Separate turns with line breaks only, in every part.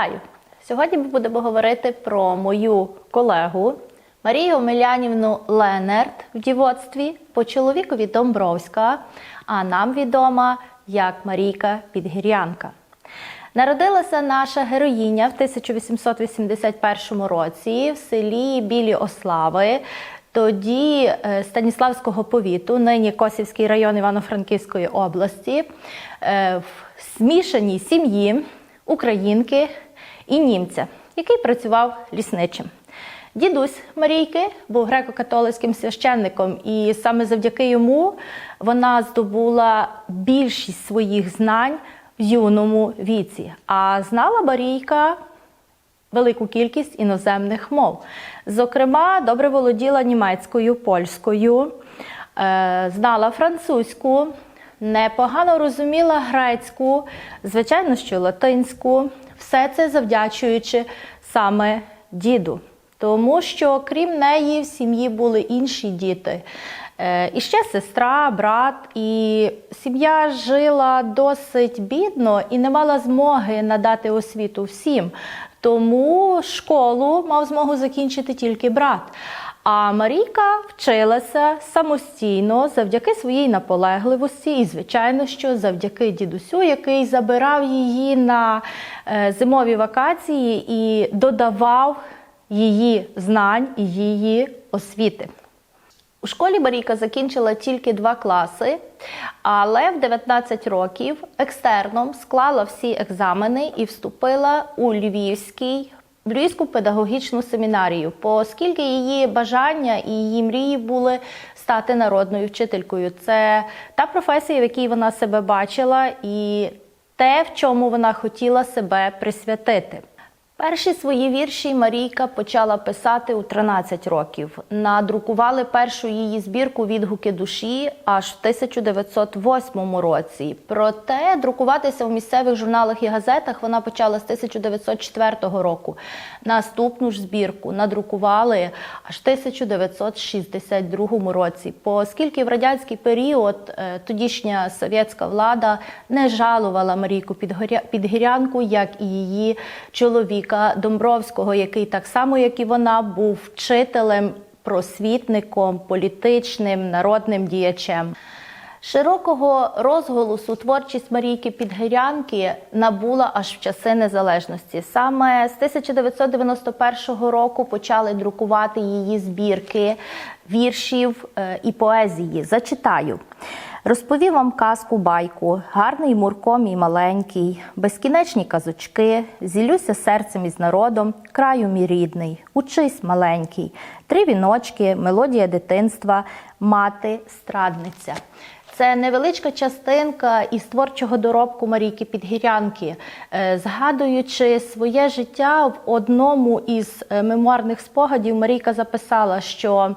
Вітаю! Сьогодні ми будемо говорити про мою колегу Марію Омелянівну Ленерт в дівоцтві по чоловікові Домбровська, а нам відома як Марійка Підгір'янка. Народилася наша героїня в 1881 році в селі Білі Ослави, тоді е, Станіславського повіту, нині Косівський район Івано-Франківської області, е, в змішаній сім'ї українки і німця, який працював лісничим. Дідусь Марійки був греко-католицьким священником, і саме завдяки йому вона здобула більшість своїх знань в юному віці. А знала Марійка велику кількість іноземних мов. Зокрема, добре володіла німецькою, польською, е, знала французьку, непогано розуміла грецьку, звичайно, що латинську. Все це завдячуючи саме діду. Тому що, крім неї, в сім'ї були інші діти. Е, І ще сестра, брат, і сім'я жила досить бідно і не мала змоги надати освіту всім. Тому школу мав змогу закінчити тільки брат. А Марійка вчилася самостійно завдяки своїй наполегливості, і, звичайно, що завдяки дідусю, який забирав її на е, зимові вакації і додавав її знань і її освіти. У школі Марійка закінчила тільки два класи, але в 19 років екстерном склала всі екзамени і вступила у Львівський. В Львівську педагогічну семінарію, оскільки її бажання і її мрії були стати народною вчителькою. Це та професія, в якій вона себе бачила, і те, в чому вона хотіла себе присвятити. Перші свої вірші Марійка почала писати у 13 років. Надрукували першу її збірку Відгуки душі аж в 1908 році. Проте друкуватися в місцевих журналах і газетах вона почала з 1904 року. Наступну ж збірку надрукували аж в 1962 році. Оскільки в радянський період е, тодішня совєтська влада не жалувала Марійку Підгірянку, як і її чоловіка Домбровського, який так само, як і вона, був вчителем, просвітником, політичним, народним діячем. Широкого розголосу творчість Марійки Підгирянки набула аж в часи незалежності. Саме з 1991 року почали друкувати її збірки віршів е, і поезії. Зачитаю. Розповів вам казку байку, гарний Мурко мій маленький, безкінечні казочки, зілюся серцем із народом, краю мій рідний, учись маленький, три віночки, мелодія дитинства, мати, страдниця. Це невеличка частинка із творчого доробку Марійки Підгірянки. Е, Згадуючи своє життя в одному із е, мемуарних спогадів, Марійка записала, що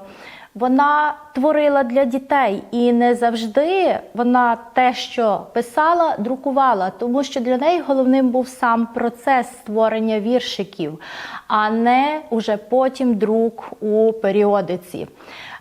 вона творила для дітей і не завжди вона те, що писала, друкувала, тому що для неї головним був сам процес створення віршиків, а не уже потім друк у періодиці.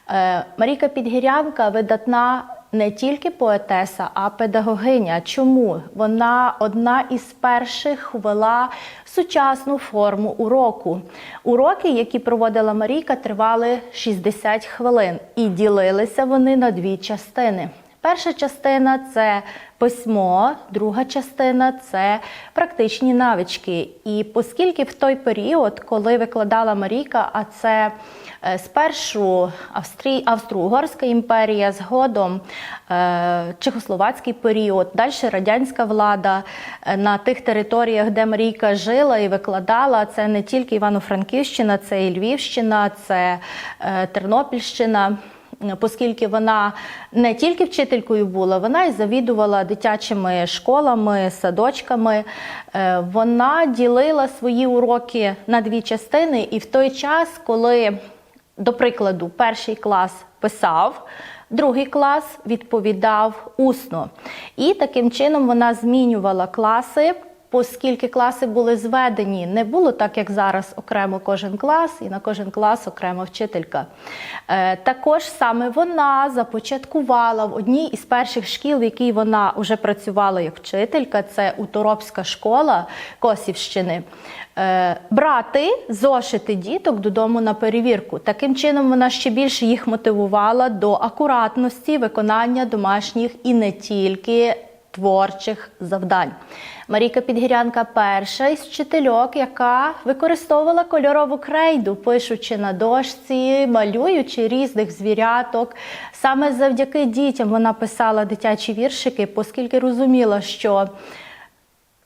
Е, Марійка Підгірянка видатна не тільки поетеса, а педагогиня. Чому? Вона одна із перших ввела сучасну форму уроку. Уроки, які проводила Марійка, тривали 60 хвилин і ділилися вони на дві частини. Перша частина це письмо, друга частина це практичні навички. І оскільки в той період, коли викладала Марійка, а це спершу Австрій, Австро-Угорська імперія, згодом е, Чехословацький період, далі радянська влада е, на тих територіях, де Марійка жила і викладала, це не тільки Івано-Франківщина, це і Львівщина, це е, Тернопільщина оскільки вона не тільки вчителькою була, вона і завідувала дитячими школами, садочками. Е, Вона ділила свої уроки на дві частини, і в той час, коли, до прикладу, перший клас писав. Другий клас відповідав усно. І таким чином вона змінювала класи оскільки класи були зведені, не було так, як зараз окремо кожен клас, і на кожен клас окремо вчителька. Е, Також саме вона започаткувала в одній із перших шкіл, в якій вона вже працювала як вчителька, це Уторопська школа Косівщини. е, Брати зошити діток додому на перевірку. Таким чином вона ще більше їх мотивувала до акуратності виконання домашніх і не тільки творчих завдань. Марійка Підгірянка перша із вчительок, яка використовувала кольорову крейду, пишучи на дошці, малюючи різних звіряток. Саме завдяки дітям вона писала дитячі віршики, оскільки розуміла, що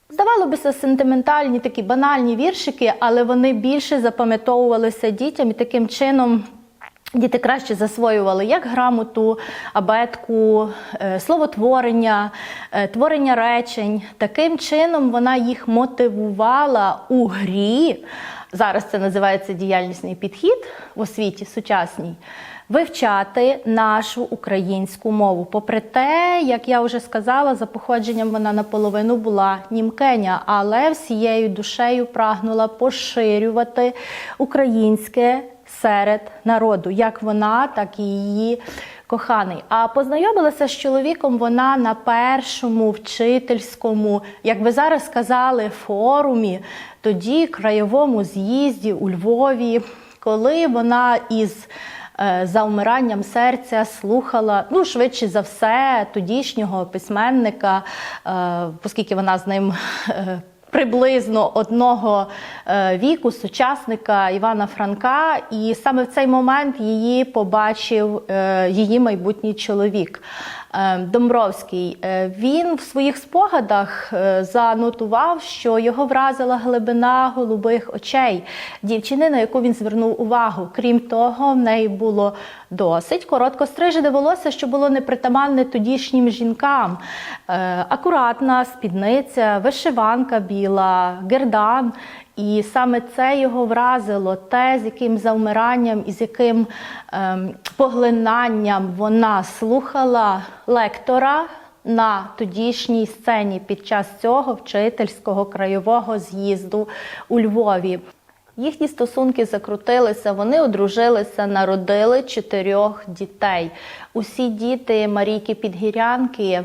Здавало би сентиментальні такі банальні віршики, але вони більше запам'ятовувалися дітям і таким чином. Діти краще засвоювали як грамоту, абетку, е, словотворення, е, творення речень. Таким чином вона їх мотивувала у грі. Зараз це називається діяльнісний підхід в освіті сучасній. Вивчати нашу українську мову. Попри те, як я вже сказала, за походженням вона наполовину була німкеня, але всією душею прагнула поширювати українське серед народу, як вона, так і її коханий. А познайомилася з чоловіком вона на першому вчительському, як ви зараз сказали, форумі, тоді краєвому з'їзді у Львові, коли вона із е, за вмиранням серця слухала, ну швидше за все, тодішнього письменника, е, оскільки вона з ним. Приблизно одного е, віку сучасника Івана Франка, і саме в цей момент її побачив е, її майбутній чоловік Домбровський. Е, Він в своїх спогадах е, занотував, що його вразила глибина голубих очей дівчини, на яку він звернув увагу. Крім того, в неї було досить коротко стрижене волосся, що було непритаманне тодішнім жінкам. Е, Акуратна спідниця, вишиванка біла, гердан. І саме це його вразило, те, з яким завмиранням і з яким ем, поглинанням вона слухала лектора на тодішній сцені під час цього вчительського краєвого з'їзду у Львові. Їхні стосунки закрутилися, вони одружилися, народили чотирьох дітей. Усі діти Марійки Підгірянки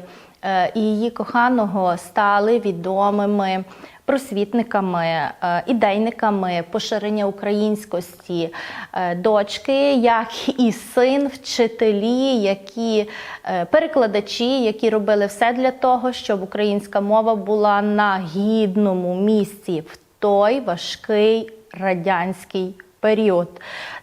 і її коханого стали відомими просвітниками, е, ідейниками поширення українськості, Е, дочки, як і син, вчителі, які е, перекладачі, які робили все для того, щоб українська мова була на гідному місці в той важкий радянський період.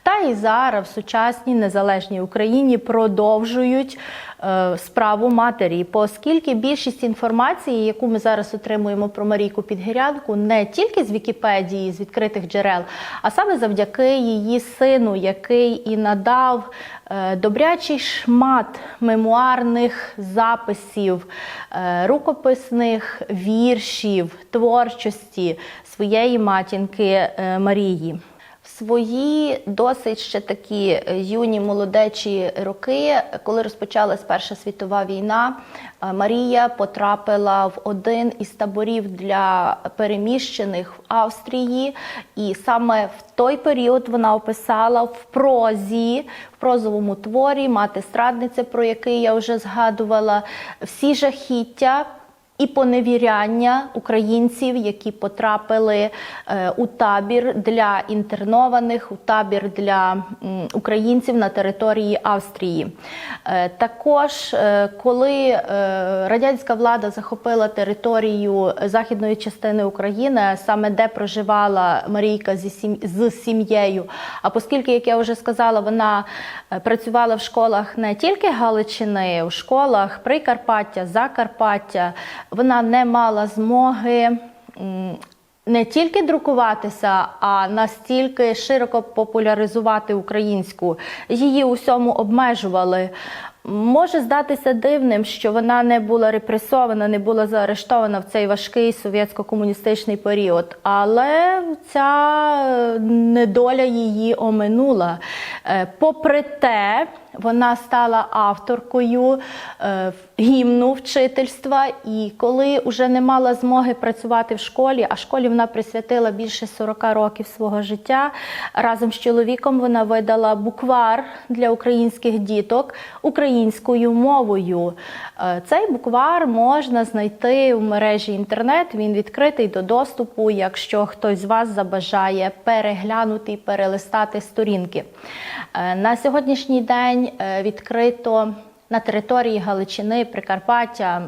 Та і зараз в сучасній незалежній Україні продовжують е, справу матері, оскільки більшість інформації, яку ми зараз отримуємо про Марійку Підгірянку, не тільки з Вікіпедії, з відкритих джерел, а саме завдяки її сину, який і надав е, добрячий шмат мемуарних записів, е, рукописних віршів, творчості своєї матінки е, Марії. Свої досить ще такі е, юні молодечі роки, коли розпочалась Перша світова війна, е, Марія потрапила в один із таборів для переміщених в Австрії, і саме в той період вона описала в прозі, в прозовому творі Мати страдниця, про який я вже згадувала, всі жахіття і поневіряння українців, які потрапили е, у табір для інтернованих, у табір для українців на території Австрії. Е, Також, е, коли радянська влада захопила територію західної частини України, саме де проживала Марійка з сім'єю, а оскільки, як я вже сказала, вона працювала в школах не тільки Галичини, у школах Прикарпаття, Закарпаття, вона не мала змоги. Не тільки друкуватися, а настільки широко популяризувати українську. Її усьому обмежували. Може здатися дивним, що вона не була репресована, не була заарештована в цей важкий совєтсько-комуністичний період, але ця е, недоля її оминула. Е, Попри те, Вона стала авторкою е, гімну вчительства. І коли вже не мала змоги працювати в школі, а школі вона присвятила більше 40 років свого життя. Разом з чоловіком вона видала буквар для українських діток українською мовою. Е, Цей буквар можна знайти в мережі інтернет. Він відкритий до доступу, якщо хтось з вас забажає переглянути і перелистати сторінки. Е, На сьогоднішній день е, відкрито на території Галичини, Прикарпаття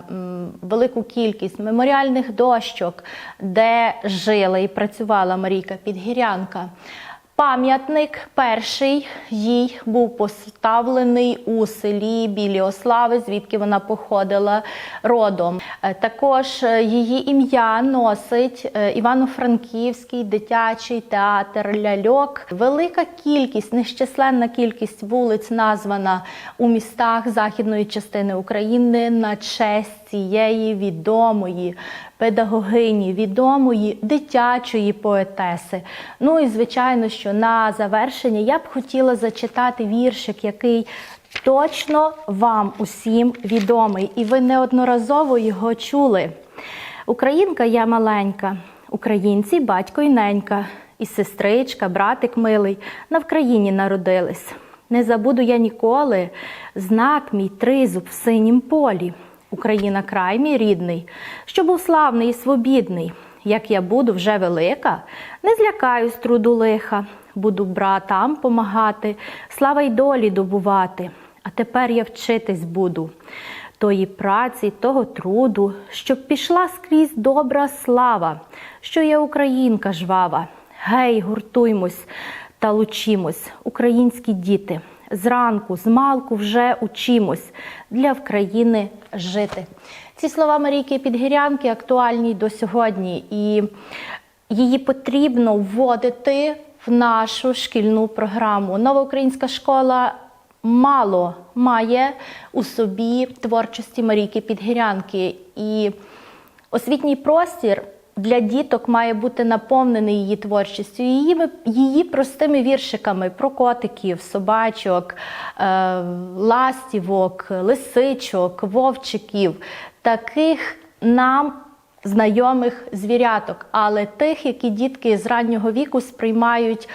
велику кількість меморіальних дощок, де жила і працювала Марійка Підгірянка. Пам'ятник перший їй був поставлений у селі Білі Ослави, звідки вона походила родом. Е, Також е, її ім'я носить е, Івано-Франківський дитячий театр ляльок. Велика кількість, нещисленна кількість вулиць названа у містах західної частини України на честь цієї відомої педагогині, відомої дитячої поетеси. Ну і звичайно, що на завершення я б хотіла зачитати віршик, який точно вам усім відомий, і ви неодноразово його чули. Українка я маленька, українці батько й ненька, і сестричка, братик милий на Вкраїні народились. Не забуду я ніколи знак мій тризуб в синім полі. Україна край мій рідний, що був славний і свобідний. Як я буду вже велика, не злякаюсь труду лиха, буду братам помагати, слава й долі добувати. А тепер я вчитись буду тої праці, того труду, щоб пішла скрізь добра слава, що я українка жвава. Гей, гуртуймось та лучимось, українські діти. Зранку, змалку вже учимось для України жити. Ці слова Марійки Підгірянки актуальні до сьогодні, і її потрібно вводити в нашу шкільну програму. Нова українська школа мало має у собі творчості Марійки Підгірянки. І освітній простір для діток має бути наповнений її творчістю, її, її простими віршиками про котиків, собачок, е, ластівок, лисичок, вовчиків, таких нам знайомих звіряток, але тих, які дітки з раннього віку сприймають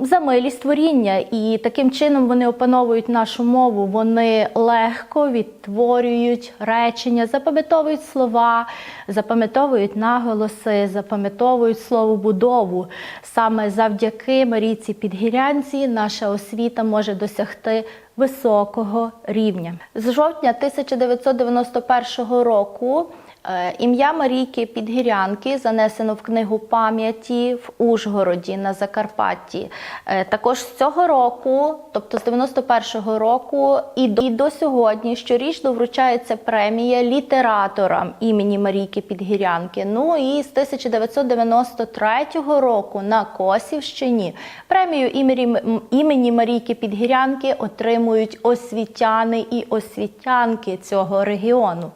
за милість творіння, і таким чином вони опановують нашу мову. Вони легко відтворюють речення, запам'ятовують слова, запам'ятовують наголоси, запам'ятовують словобудову. Саме завдяки Марійці Підгірянці наша освіта може досягти високого рівня. З жовтня 1991 року. Е, Ім'я Марійки Підгірянки занесено в книгу пам'яті в Ужгороді на Закарпатті. Е, Також з цього року, тобто з 91-го року, і до, і до сьогодні щорічно вручається премія літераторам імені Марійки Підгірянки. Ну і з 1993 року на Косівщині премію імені, імені Марійки Підгірянки отримують освітяни і освітянки цього регіону.